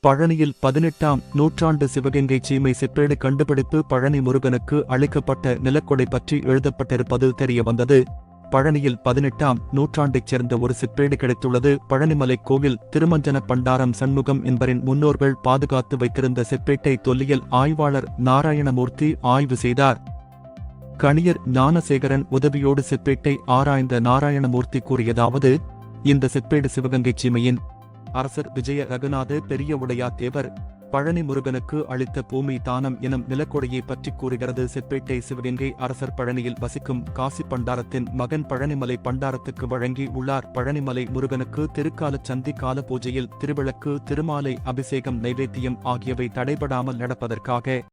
பழனியில் பதினெட்டாம் நூற்றாண்டு சிவகங்கை சீமை சிற்றேடு கண்டுபிடிப்பு பழனி முருகனுக்கு அளிக்கப்பட்ட நிலக்கொடை பற்றி எழுதப்பட்டிருப்பது தெரிய வந்தது பழனியில் பதினெட்டாம் நூற்றாண்டைச் சேர்ந்த ஒரு சிற்றேடு கிடைத்துள்ளது. பழனிமலை கோவில் திருமஞ்சன பண்டாரம் சண்முகம் என்பரின் முன்னோர்கள் பாதுகாத்து வைத்திருந்த சிற்பேட்டை தொல்லியல் ஆய்வாளர் நாராயணமூர்த்தி ஆய்வு செய்தார். கணியர் ஞானசேகரன் உதவியோடு செப்பேட்டை ஆராய்ந்த நாராயணமூர்த்தி கூறியதாவது இந்த செப்பேடு சிவகங்கை சீமையின் அரசர் விஜய ரகுநாத பெரிய உடையா தேவர் பழனி முருகனுக்கு அளித்த பூமி தானம் எனும் நிலக்கொடையை பற்றி கூறுகிறது. செப்பேட்டை சிவகங்கை அரசர் பழனியில் வசிக்கும் காசி பண்டாரத்தின் மகன் பழனிமலை பண்டாரத்துக்கு வழங்கி உள்ளார். பழனிமலை முருகனுக்கு திருக்கால சந்தி கால பூஜையில் திருவிளக்கு திருமாலை அபிஷேகம் நைவேத்தியம் ஆகியவை தடைபடாமல் நடப்பதற்காக